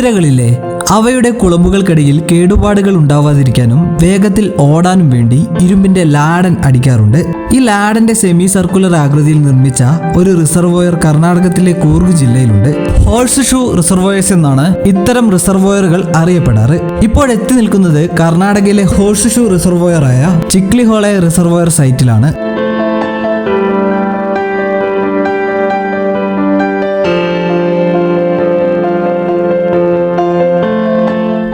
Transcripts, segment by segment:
കുതിരകളിലെ അവയുടെ കുളമ്പുകൾക്കിടയിൽ കേടുപാടുകൾ ഉണ്ടാവാതിരിക്കാനും വേഗത്തിൽ ഓടാനും വേണ്ടി ഇരുമ്പിന്റെ ലാഡൻ അടിക്കാറുണ്ട്. ഈ ലാഡന്റെ സെമി സർക്കുലർ ആകൃതിയിൽ നിർമ്മിച്ച ഒരു റിസർവോയർ കർണാടകത്തിലെ കൂർഗ് ജില്ലയിലുണ്ട്. ഹോൾസ് ഷൂ റിസർവോയേഴ്സ് എന്നാണ് ഇത്തരം റിസർവോയറുകൾ അറിയപ്പെടാറ്. ഇപ്പോഴെത്തി നിൽക്കുന്നത് കർണാടകയിലെ ഹോൾസ് ഷൂ റിസർവോയറായ ചിക്ലിഹോളെ റിസർവോയർ സൈറ്റിലാണ്.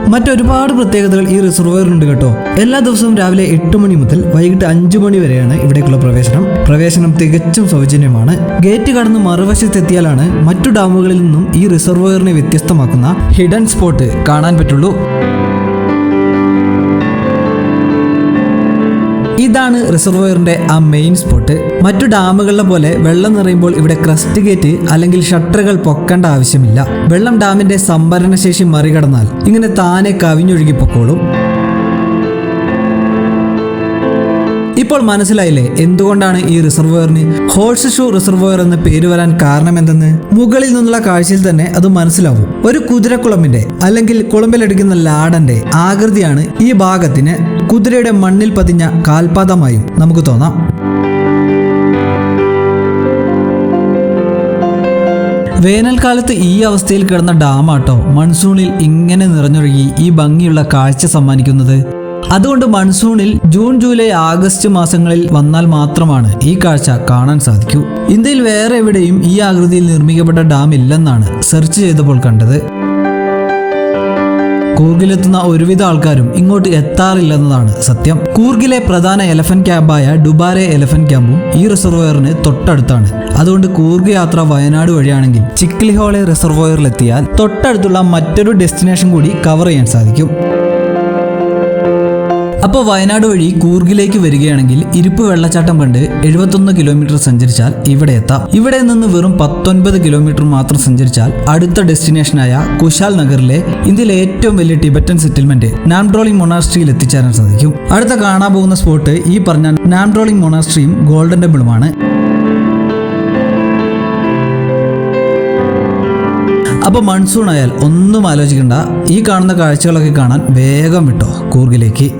മറ്റൊരുപാട് പ്രത്യേകതകൾ ഈ റിസർവറിനുണ്ട് കേട്ടോ. എല്ലാ ദിവസവും രാവിലെ എട്ട് മണി മുതൽ വൈകിട്ട് അഞ്ചു മണി വരെയാണ് ഇവിടേക്കുള്ള പ്രവേശനം. പ്രവേശനം തികച്ചും സൗജന്യമാണ്. ഗേറ്റ് കടന്ന് മറുവശത്തെത്തിയാലാണ് മറ്റു ഡാമുകളിൽ നിന്നും ഈ റിസർവറിനെ വ്യത്യസ്തമാക്കുന്ന ഹിഡൻ സ്പോട്ട് കാണാൻ പറ്റുള്ളൂ. ഇതാണ് റിസർവോയറിന്റെ ആ മെയിൻ സ്പോട്ട് മറ്റു ഡാമുകളിലെ പോലെ വെള്ളം നിറയുമ്പോൾ ഇവിടെ ക്രസ്റ്റ് ഗേറ്റ് അല്ലെങ്കിൽ ഷട്ടറുകൾ പൊക്കേണ്ട ആവശ്യമില്ല. വെള്ളം ഡാമിന്റെ സംഭരണശേഷി മറികടന്നാൽ ഇങ്ങനെ താനെ കവിഞ്ഞൊഴുകി പൊക്കോളും. ഇപ്പോൾ മനസ്സിലായില്ലേ എന്തുകൊണ്ടാണ് ഈ റിസർവോയറിന് ഹോഴ്സ് ഷൂ റിസർവോയർ എന്ന പേര് വരാൻ കാരണം കാരണമെന്തെന്ന്? മുകളിൽ നിന്നുള്ള കാഴ്ചയിൽ തന്നെ അത് മനസ്സിലാവും. ഒരു കുതിരക്കുളമ്പിന്റെ അല്ലെങ്കിൽ കുളമ്പിലടിക്കുന്ന ലാടന്റെ ആകൃതിയാണ് ഈ ഭാഗത്തിന് കുതിരയുടെ മണ്ണിൽ പതിഞ്ഞ കാൽപാദമായും നമുക്ക് തോന്നാം. വേനൽക്കാലത്ത് ഈ അവസ്ഥയിൽ കിടന്ന ഡാമാട്ടോ മൺസൂണിൽ ഇങ്ങനെ നിറഞ്ഞൊഴുകി ഈ ഭംഗിയുള്ള കാഴ്ച സമ്മാനിക്കുന്നത് അതുകൊണ്ട് മൺസൂണിൽ ജൂൺ ജൂലൈ ആഗസ്റ്റ് മാസങ്ങളിൽ വന്നാൽ മാത്രമാണ് ഈ കാഴ്ച കാണാൻ സാധിക്കൂ. ഇന്ത്യയിൽ വേറെ എവിടെയും ഈ ആകൃതിയിൽ നിർമ്മിക്കപ്പെട്ട ഡാം ഇല്ലെന്നാണ് സെർച്ച് ചെയ്തപ്പോൾ കണ്ടത്. കൂർഗിലെത്തുന്ന ഒരുവിധ ആൾക്കാരും ഇങ്ങോട്ട് എത്താറില്ലെന്നതാണ് സത്യം. കൂർഗിലെ പ്രധാന എലഫന്റ് ക്യാമ്പായ ഡുബാരെ എലഫന്റ് ക്യാമ്പും ഈ റിസർവോയറിന് തൊട്ടടുത്താണ്. അതുകൊണ്ട് കൂർഗ് യാത്ര വയനാട് വഴിയാണെങ്കിൽ ചിക്ലിഹോളെ റിസർവോയറിലെത്തിയാൽ തൊട്ടടുത്തുള്ള മറ്റൊരു ഡെസ്റ്റിനേഷൻ കൂടി കവർ ചെയ്യാൻ സാധിക്കും. അപ്പോൾ വയനാട് വഴി കൂർഗിലേക്ക് വരികയാണെങ്കിൽ ഇരുപ്പ് വെള്ളച്ചാട്ടം കണ്ട് എഴുപത്തൊന്ന് കിലോമീറ്റർ സഞ്ചരിച്ചാൽ ഇവിടെ എത്താം. ഇവിടെ നിന്ന് വെറും പത്തൊൻപത് കിലോമീറ്റർ മാത്രം സഞ്ചരിച്ചാൽ അടുത്ത ഡെസ്റ്റിനേഷനായ കുശാൽ നഗറിലെ ഇന്ത്യയിലെ ഏറ്റവും വലിയ ടിബറ്റൻ സെറ്റിൽമെന്റ് നാംഡ്രോളിംഗ് മൊണാസ്ട്രിയിൽ എത്തിച്ചേരാൻ സാധിക്കും. അടുത്ത കാണാൻ പോകുന്ന സ്പോട്ട് ഈ പറഞ്ഞ നാംഡ്രോളിംഗ് മൊണാസ്ട്രിയും ഗോൾഡൻ ടെമ്പിളുമാണ്. അപ്പോൾ മൺസൂൺ ആയാൽ ഒന്നും ആലോചിക്കണ്ട. ഈ കാണുന്ന കാഴ്ചകളൊക്കെ കാണാൻ വേഗം വിട്ടോ. കൂർഗിലേക്ക്.